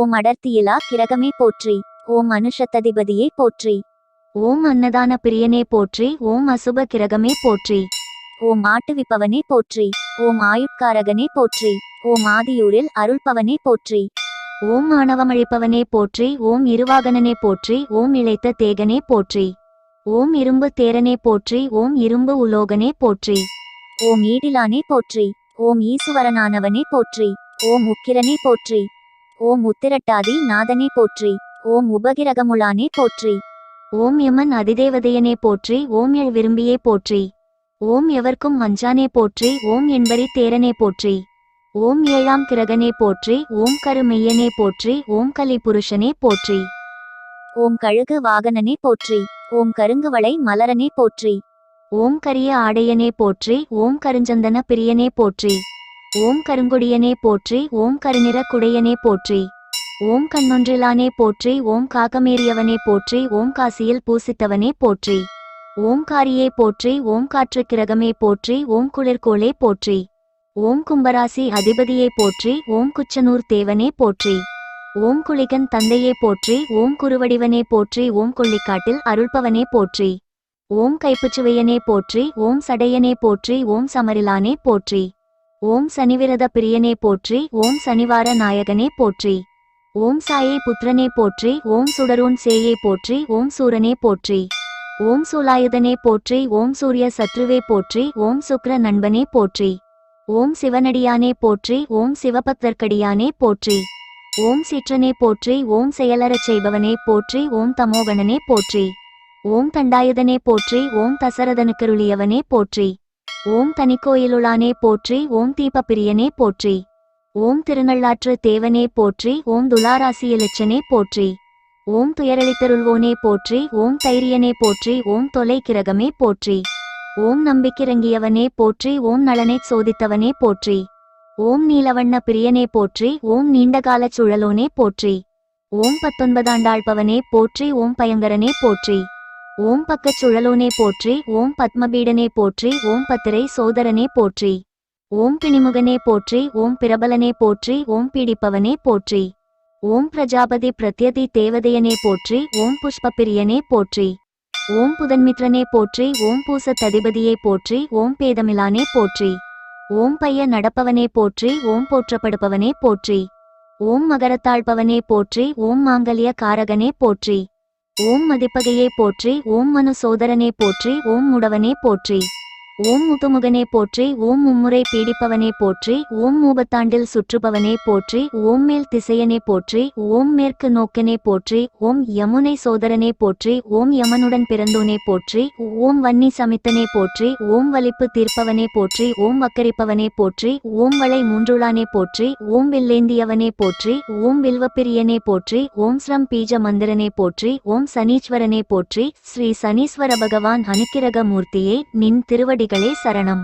ஓம் அடர்த்தியிலா கிரகமே போற்றி ஓம் அனுஷத்ததிபதியே போற்றி ஓம் அன்னதான பிரியனே போற்றி ஓம் அசுப கிரகமே போற்றி ஓம் ஆட்டுவிப்பவனே போற்றி ஓம் ஆயுட்காரகனே போற்றி ஓம் ஆதியூரில் அருள்பவனே போற்றி ஓம் ஆணவமழிப்பவனே போற்றி ஓம் இருவாகனனே போற்றி ஓம் இளைத்த தேகனே போற்றி ஓம் இரும்பு தேரனே போற்றி ஓம் இரும்பு உலோகனே போற்றி ஓம் ஈடிலானே போற்றி ஓம் ஈசுவரனானவனே போற்றி ஓம் உக்கிரனே போற்றி ஓம் உத்திரட்டாதி நாதனே போற்றி ஓம் உபகிரகமுலானே போற்றி ஓம் யமன் அதிதேவதையனே போற்றி ஓம் எழ் விரும்பியே போற்றி ஓம் எவர்க்கும் வஞ்சானே போற்றி ஓம் என்பரி தேரனே போற்றி ஓம் ஏழாம் கிரகனே போற்றி ஓம் கருமெய்யனே போற்றி ஓம் கலி புருஷனே போற்றி ஓம் கழுகு வாகனனே போற்றி ஓம் கருங்குவளை மலரனே போற்றி ஓம் கரிய ஆடையனே போற்றி ஓம் கருஞ்சந்தன பிரியனே போற்றி ஓம் கருங்குடியனே போற்றி ஓம் கருநிற குடையனே போற்றி ஓம் கண்ணொன்றிலானே போற்றி ஓம் காக்கமேறியவனே போற்றி ஓம் காசியில் பூசித்தவனே போற்றி ஓம் காரியே போற்றி ஓம் காற்று கிரகமே போற்றி ஓம் குளிர்கோளே போற்றி ஓம் கும்பராசி அதிபதியை போற்றி ஓம் குச்சனூர் தேவனே போற்றி ஓம் குளிகன் தந்தையே போற்றி ஓம் குருவடிவனே போற்றி ஓம் கொள்ளிக்காட்டில் அருள்பவனே போற்றி ஓம் கைப்புச்சுவையனே போற்றி ஓம் சடையனே போற்றி ஓம் சமரிலானே போற்றி ஓம் சனிவிரத பிரியனே போற்றி ஓம் சனிவார நாயகனே போற்றி. ஓம் சாயை புத்திரனே போற்றி ஓம் சுடரூன் சேயை போற்றி ஓம் சூரனே போற்றி. ஓம் சூலாயுதனே போற்றி ஓம் சூரிய சத்ருவே போற்றி ஓம் சுக்ர நண்பனே போற்றி. ஓம் சிவனடியானே போற்றி ஓம் சிவபக்தர்க்கடியானே போற்றி. ஓம் சிற்றனே போற்றி ஓம் செயலறச் செய்பவனே போற்றி ஓம் தமோகணனே போற்றி. ஓம் தண்டாயுதனே போற்றி ஓம் தசரதனுக்கருளியவனே போற்றி. ஓம் தனிக்கோயிலுளானே போற்றி ஓம் தீபப்பிரியனே போற்றி. ஓம் திருநள்ளாற்று தேவனே போற்றி ஓம் துலாராசியலிச்சனே போற்றி. ஓம் துயரளித்தருள்வோனே போற்றி ஓம் தைரியனே போற்றி ஓம் தொலை கிரகமே போற்றி. ஓம் நம்பிக்கிறங்கியவனே போற்றி ஓம் நலனை சோதித்தவனே போற்றி. ஓம் நீலவண்ண பிரியனே போற்றி ஓம் நீண்டகாலச் சுழலோனே போற்றி. ஓம் பத்தொன்பதாண்டாள்பவனே போற்றி ஓம் பயங்கரனே போற்றி. ஓம் பக்கச் சுழலோனே போற்றி ஓம் பத்மபீடனே போற்றி ஓம் பத்திரை சோதரனே போற்றி. ஓம் பிணிமுகனே போற்றி ஓம் பிரபலனே போற்றி ஓம் பீடிப்பவனே போற்றி. ஓம் பிரஜாபதி பிரத்யதி தேவதையனே போற்றி ஓம் புஷ்பப்பிரியனே போற்றி. ஓம் புதன்மித்ரனே போற்றி ஓம் பூசத்ததிபதியே போற்றி ஓம் பேதமிலானே போற்றி. ஓம் பைய நடப்பவனே போற்றி ஓம் போற்றப்படுபவனே போற்றி. ஓம் மகரத்தாழ்பவனே போற்றி ஓம் மாங்கல்ய காரகனே போற்றி. ஓம் மதிப்பகையே போற்றி ஓம் மனு சோதரனே போற்றி ஓம் முடவனே போற்றி. ஓம் முதுமுகனே போற்றி ஓம் மும்முறை பீடிப்பவனே போற்றி ஓம் மூபத்தாண்டில் சுற்றுபவனே போற்றி ஓம் மேல் திசையனே போற்றி ஓம் மேற்கு நோக்கனே போற்றி ஓம் யமுனை சோதரனே போற்றி ஓம் யமனுடன் பிறந்தோனே போற்றி ஓம் வன்னி சமித்தனே போற்றி ஓம் வலிப்பு தீர்ப்பவனே போற்றி ஓம் வக்கரிப்பவனே போற்றி ஓம் வளை மூன்றுளானே போற்றி ஓம் வில்லேந்தியவனே போற்றி ஓம் வில்வப்பிரியனே போற்றி ஓம் ஸ்ரம் பீஜ மந்திரனே போற்றி ஓம் சனீஸ்வரனே போற்றி ஸ்ரீ சனீஸ்வர பகவான் அனுக்கிரக மூர்த்தியே நின் திருவடிகளே சரணம்.